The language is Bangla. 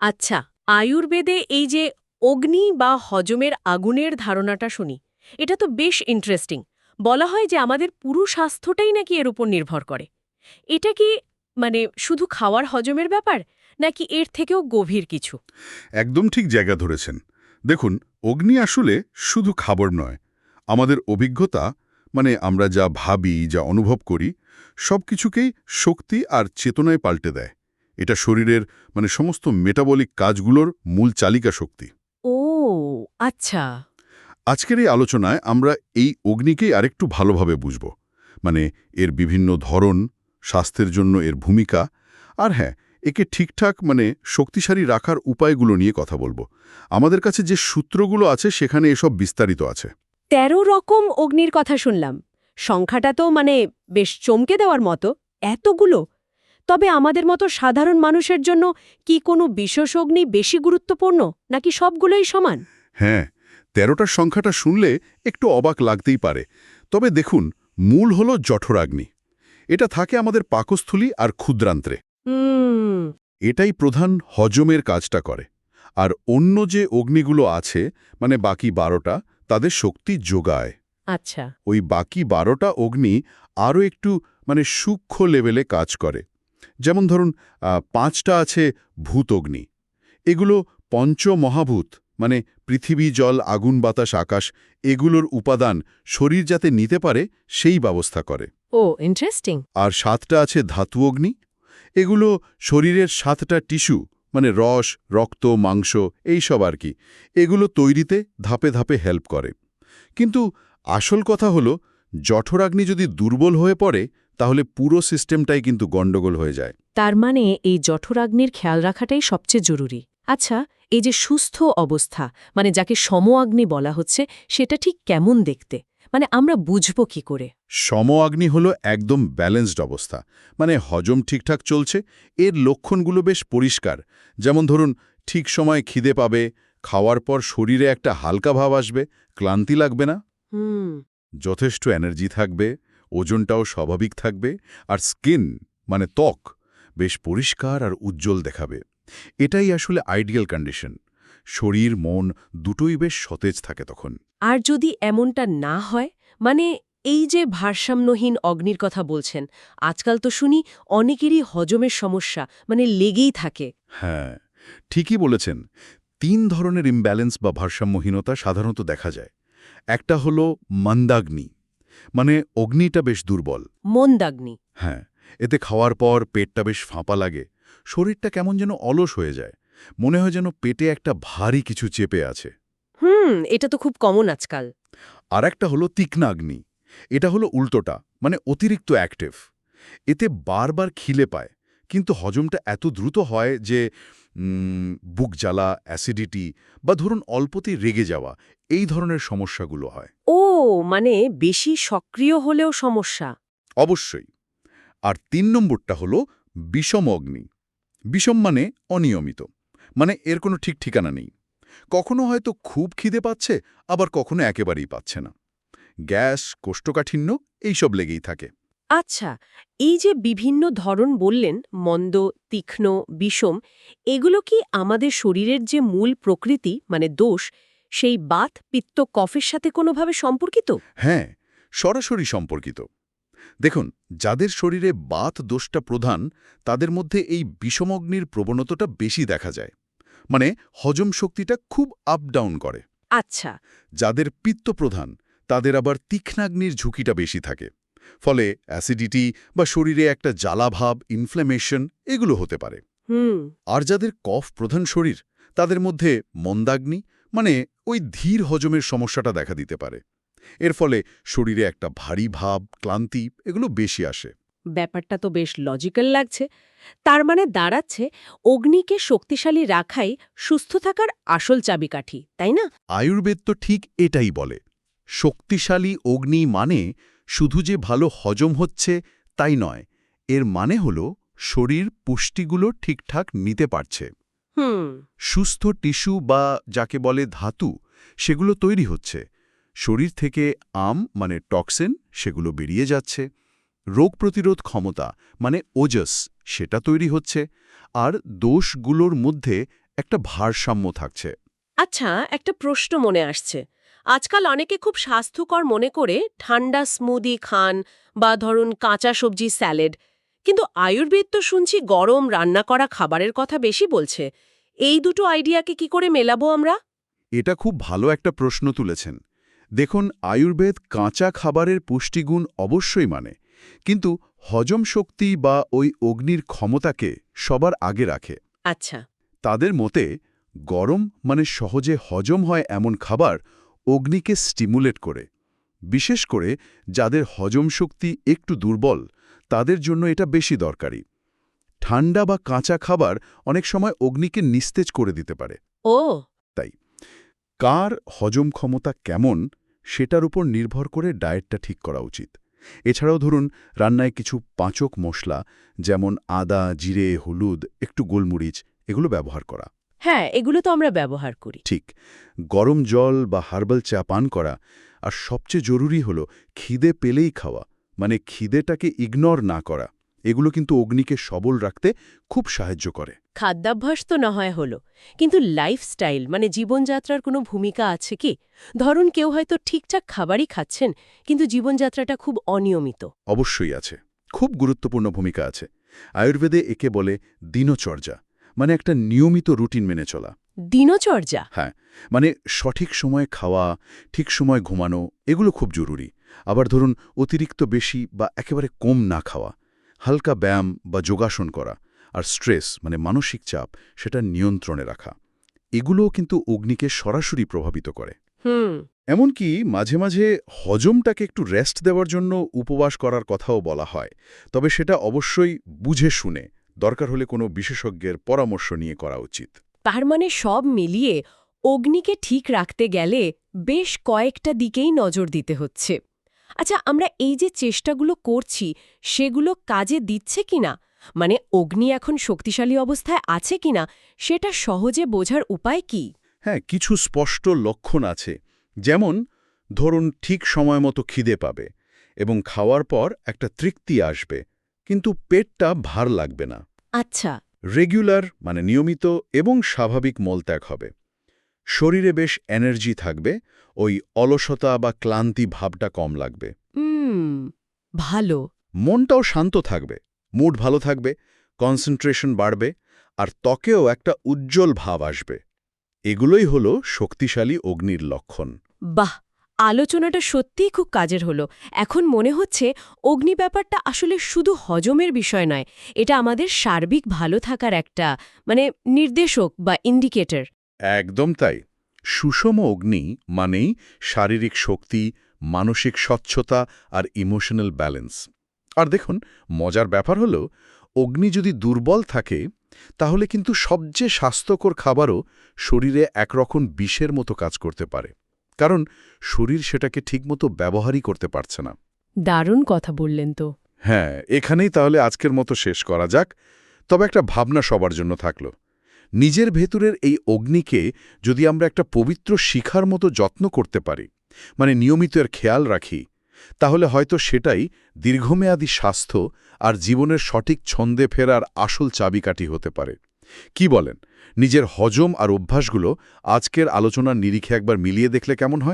আচ্ছা আয়ুর্বেদে এই যে অগ্নি বা হজমের আগুনের ধারণাটা শুনি, এটা তো বেশ ইন্টারেস্টিং বলা হয় যে আমাদের পুরো স্বাস্থ্যটাই নাকি এর উপর নির্ভর করে। এটা কি মানে শুধু খাওয়ার হজমের ব্যাপার, নাকি এর থেকেও গভীর কিছু? একদম ঠিক জায়গা ধরেছেন। দেখুন, অগ্নি আসলে শুধু খাবার নয়। আমাদের অভিজ্ঞতা মানে আমরা যা ভাবি, যা অনুভব করি সব কিছুকেই শক্তি আর চেতনায় পাল্টে দেয়। এটা শরীরের মানে সমস্ত মেটাবলিক কাজগুলোর মূল চালিকা শক্তি। ও আচ্ছা। আজকের এই আলোচনায় আমরা এই অগ্নিকেই আরেকটু ভালোভাবে বুঝব। মানে এর বিভিন্ন ধরন স্বাস্থ্যের জন্য এর ভূমিকা আর হ্যাঁ একে ঠিকঠাক মানে শক্তিশালী রাখার উপায়গুলো নিয়ে কথা বলব। আমাদের কাছে যে সূত্রগুলো আছে সেখানে এসব বিস্তারিত আছে। তেরো রকম অগ্নির কথা শুনলাম। সংখ্যাটা তো মানে বেশ চমকে দেওয়ার মতো। এতগুলো? তবে আমাদের মতো সাধারণ মানুষের জন্য কি কোনো বিশেষ অগ্নি বেশি গুরুত্বপূর্ণ নাকি সবগুলোই সমান? হ্যাঁ তেরোটার সংখ্যাটা শুনলে একটু অবাক লাগতেই পারে। তবে দেখুন মূল হল জঠরাগ্নি। এটা থাকে আমাদের পাকস্থলী আর ক্ষুদ্রান্ত্রে। এটাই প্রধান হজমের কাজটা করে। আর অন্য যে অগ্নিগুলো আছে মানে বাকি বারোটা তাদের শক্তি যোগায়। আচ্ছা। ওই বাকি বারোটা অগ্নি আরও একটু মানে সূক্ষ্ম লেভেলে কাজ করে। যেমন ধরুন পাঁচটা আছে ভূত অগ্নি এগুলো পঞ্চমহাভূত মানে পৃথিবী জল আগুন বাতাস আকাশ এগুলোর উপাদান শরীর যাতে নিতে পারে সেই ব্যবস্থা করে। ও ইন্টারেস্টিং আর সাতটা আছে ধাতু অগ্নি এগুলো শরীরের সাতটা টিস্যু মানে রস রক্ত মাংস এই সব আর কি এগুলো তৈরিতে ধাপে ধাপে হেল্প করে। কিন্তু আসল কথা হলো জঠরাগ্নি যদি দুর্বল হয়ে পড়ে তাহলে পুরো সিস্টেমটাই কিন্তু গণ্ডগোল হয়ে যায়। তার মানে এই জঠরাগ্নির খেয়াল রাখাটাই সবচেয়ে জরুরি। আচ্ছা এই যে সুস্থ অবস্থা মানে যাকে সমআগ্নি বলা হচ্ছে সেটা ঠিক কেমন দেখতে? মানে আমরা বুঝব কি করে? সম আগ্নি হলো একদম ব্যালেন্সড অবস্থা মানে হজম ঠিকঠাক চলছে এর লক্ষণগুলো বেশ পরিষ্কার। যেমন ধরুন ঠিক সময় খিদে পাবে খাওয়ার পর শরীরে একটা হালকা ভাব আসবে ক্লান্তি লাগবে না? হুম। যথেষ্ট এনার্জি থাকবে ওজনটাও স্বাভাবিক থাকবে আর স্কিন মানে ত্বক বেশ পরিষ্কার আর উজ্জ্বল দেখাবে। এটাই আসলে আইডিয়াল কন্ডিশন। শরীর মন দুটোই বেশ সতেজ থাকে তখন। আর যদি এমনটা না হয় মানে এই যে ভারসাম্যহীন অগ্নির কথা বলছেন আজকাল তো শুনি অনেকেরই হজমের সমস্যা মানে লেগেই থাকে। হ্যাঁ ঠিকই বলেছেন। তিন ধরনের ইমব্যালেন্স বা ভারসাম্যহীনতা সাধারণত দেখা যায়। একটা হলো মন্দাগ্নি। মানে অগ্নিটা বেশ দুর্বল। মন্দাগ্নি। হ্যাঁ এতে খাওয়ার পর পেটটা বেশ ফাঁপা লাগে। শরীরটা কেমন যেন অলস হয়ে যায়। মনে হয় যেন পেটে একটা ভারী কিছু চেপে আছে। হুম এটা তো খুব কমন আজকাল। আর একটা হলো তীক্ষ্ণাগ্নি। এটা হলো উল্টোটা মানে অতিরিক্ত অ্যাক্টিভ এতে বারবার খিলে পায় কিন্তু হজমটা এত দ্রুত হয় যে বুক জ্বালা অ্যাসিডিটি বা ধরুন অল্পতেই রেগে যাওয়া এই ধরনের সমস্যাগুলো হয়। ও মানে বেশি সক্রিয় হলেও সমস্যা। অবশ্যই। আর তিন নম্বরটা হলো বিষম অগ্নি। বিষম মানে অনিয়মিত। মানে এর কোনো ঠিক ঠিকানা নেই। কখনো হয়তো খুব খিদে পাচ্ছে আবার কখনো একেবারেই পাচ্ছে না। গ্যাস কোষ্ঠকাঠিন্য এইসব লেগেই থাকে। আচ্ছা এই যে বিভিন্ন ধরন বললেন মন্দ তীক্ষ্ণ বিষম এগুলো কি আমাদের শরীরের যে মূল প্রকৃতি মানে দোষ সেই বাত পিত্ত কফের সাথে কোনোভাবে সম্পর্কিত? হ্যাঁ সরাসরি সম্পর্কিত। দেখুন যাদের শরীরে বাত দোষটা প্রধান তাদের মধ্যে এই বিষমগ্নির প্রবণতাটা বেশি দেখা যায়। মানে হজম শক্তিটা খুব আপ ডাউন করে। আচ্ছা। যাদের পিত্ত প্রধান তাদের আবার তীক্ষ্ণাগ্নির ঝুঁকিটা বেশি থাকে। ফলে অ্যাসিডিটি বা শরীরে একটা জ্বালাভাব ইনফ্ল্যামেশন এগুলো হতে পারে। আর যাদের কফ প্রধান শরীর তাদের মধ্যে মন্দাগ্নি মানে ওই ধীর হজমের সমস্যাটা দেখা দিতে পারে। এর ফলে শরীরে একটা ভারী ভাব ক্লান্তি এগুলো বেশি আসে। ব্যাপারটা তো বেশ লজিক্যাল লাগছে। তার মানে দাঁড়াচ্ছে অগ্নিকে শক্তিশালী রাখাই সুস্থ থাকার আসল চাবিকাঠি তাই না? আয়ুর্বেদ তো ঠিক এটাই বলে শক্তিশালী অগ্নি মানে শুধু যে ভালো হজম হচ্ছে তাই নয় এর মানে হল শরীর পুষ্টিগুলো ঠিকঠাক নিতে পারছে। হুম। সুস্থ টিস্যু বা যাকে বলে ধাতু সেগুলো তৈরি হচ্ছে। শরীর থেকে আম মানে টক্সিন সেগুলো বেরিয়ে যাচ্ছে। রোগ প্রতিরোধ ক্ষমতা মানে ওজস সেটা তৈরি হচ্ছে। আর দোষগুলোর মধ্যে একটা ভারসাম্য থাকছে। আচ্ছা একটা প্রশ্ন মনে আসছে। আজকাল অনেকে খুব স্বাস্থ্যকর মনে করে ঠান্ডা স্মুদি খান বা ধরুন কাঁচা সবজি স্যালাড। কিন্তু আয়ুর্বেদ তো শুনছি গরম রান্না করা খাবারের কথা বেশি বলছে। এই দুটো আইডিয়াকে কি করে মেলাবো আমরা? এটা খুব ভালো একটা প্রশ্ন তুলেছেন। দেখুন আয়ুর্বেদ কাঁচা খাবারের পুষ্টিগুণ অবশ্যই মানে কিন্তু হজম শক্তি বা ওই অগ্নির ক্ষমতাকে সবার আগে রাখে। আচ্ছা। তাদের মতে গরম মানে সহজে হজম হয় এমন খাবার অগ্নিকে স্টিমুলেট করে বিশেষ করে যাদের হজম শক্তি একটু দুর্বল তাদের জন্য এটা বেশি দরকারি। ঠান্ডা বা কাঁচা খাবার অনেক সময় অগ্নিকে নিস্তেজ করে দিতে পারে। ও! তাই কার হজম ক্ষমতা কেমন সেটার উপর নির্ভর করে ডায়েটটা ঠিক করা উচিত। এছাড়াও ধরুন রান্নায় কিছু পাঁচক মশলা যেমন আদা জিরে হলুদ একটু গোলমরিচ এগুলো ব্যবহার করা। হ্যাঁ এগুলো তো আমরা ব্যবহার করি। ঠিক। গরম জল বা হার্বাল চা পান করা আর সবচেয়ে জরুরি হলো খিদে পেলেই খাওয়া মানে খিদেটাকে ইগনোর না করা। এগুলো কিন্তু অগ্নিকে সবল রাখতে খুব সাহায্য করে। খাদ্যাভ্যাস তো না হয় হলো কিন্তু লাইফস্টাইল মানে জীবনযাত্রার কোনো ভূমিকা আছে কি? ধরুন কেউ হয়তো ঠিকঠাক খাবারই খাচ্ছেন কিন্তু জীবনযাত্রাটা খুব অনিয়মিত। অবশ্যই আছে। খুব গুরুত্বপূর্ণ ভূমিকা আছে। আয়ুর্বেদে একে বলে দিনচর্যা। মানে একটা নিয়মিত রুটিন মেনে চলা। দিনচর্যা? হ্যাঁ মানে সঠিক সময়ে খাওয়া ঠিক সময় ঘুমানো এগুলো খুব জরুরি। আবার ধরুন অতিরিক্ত বেশি বা একেবারে কম না খাওয়া হালকা ব্যায়াম বা যোগাসন করা আর স্ট্রেস মানে মানসিক চাপ সেটা নিয়ন্ত্রণে রাখা। এগুলোও কিন্তু অগ্নিকে সরাসরি প্রভাবিত করে। হুম। এমনকি মাঝে মাঝে হজমটাকে একটু রেস্ট দেওয়ার জন্য উপবাস করার কথাও বলা হয়। তবে সেটা অবশ্যই বুঝে শুনে দরকার হলে কোনো বিশেষজ্ঞের পরামর্শ নিয়ে করা উচিত। তার মানে সব মিলিয়ে অগ্নিকে ঠিক রাখতে গেলে বেশ কয়েকটা দিকেই নজর দিতে হচ্ছে। আচ্ছা আমরা এই যে চেষ্টাগুলো করছি সেগুলো কাজে দিচ্ছে কিনা? মানে অগ্নি এখন শক্তিশালী অবস্থায় আছে কিনা? সেটা সহজে বোঝার উপায় কি? হ্যাঁ কিছু স্পষ্ট লক্ষণ আছে। যেমন ধরুন ঠিক সময় মতো খিদে পাবে এবং খাওয়ার পর একটা তৃপ্তি আসবে। কিন্তু পেটটা ভার লাগবে না। আচ্ছা। রেগুলার মানে নিয়মিত এবং স্বাভাবিক মলত্যাগ হবে। শরীরে বেশ এনার্জি থাকবে ওই অলসতা বা ক্লান্তি ভাবটা কম লাগবে। হুম ভালো। মনটাও শান্ত থাকবে মুড ভালো থাকবে কনসেন্ট্রেশন বাড়বে আর ত্বকেও একটা উজ্জ্বল ভাব আসবে। এগুলোই হলো শক্তিশালী অগ্নির লক্ষণ। বাহ! আলোচনাটা সত্যিই খুব কাজের হলো। এখন মনে হচ্ছে অগ্নি ব্যাপারটা আসলে শুধু হজমের বিষয় নয়, এটা আমাদের সার্বিক ভালো থাকার একটা মানে নির্দেশক বা ইন্ডিকেটর একদম তাই। সুষম অগ্নি মানেই শারীরিক শক্তি, মানসিক স্বচ্ছতা আর ইমোশনাল ব্যালেন্স আর দেখুন, মজার ব্যাপার হলো, অগ্নি যদি দুর্বল থাকে, তাহলে কিন্তু সবচেয়ে স্বাস্থ্যকর খাবারও শরীরে একরকম বিষের মতো কাজ করতে পারে। কারণ শরীর সেটাকে ঠিকমতো ব্যবহারই করতে পারছে না। দারুণ কথা বললেন তো। হ্যাঁ এখানেই তাহলে আজকের মতো শেষ করা যাক। তবে একটা ভাবনা সবার জন্য থাকল। নিজের ভেতরের এই অগ্নিকে যদি আমরা একটা পবিত্র শিখার মতো যত্ন করতে পারি মানে নিয়মিত এর খেয়াল রাখি তাহলে হয়তো সেটাই দীর্ঘমেয়াদী স্বাস্থ্য আর জীবনের সঠিক ছন্দে ফেরার আসল চাবিকাঠি হতে পারে। কি বলেন? নিজের হজম আর অভ্যাসগুলো আজকের আলোচনার নিরিখে একবার মিলিয়ে দেখলে কেমন হয়?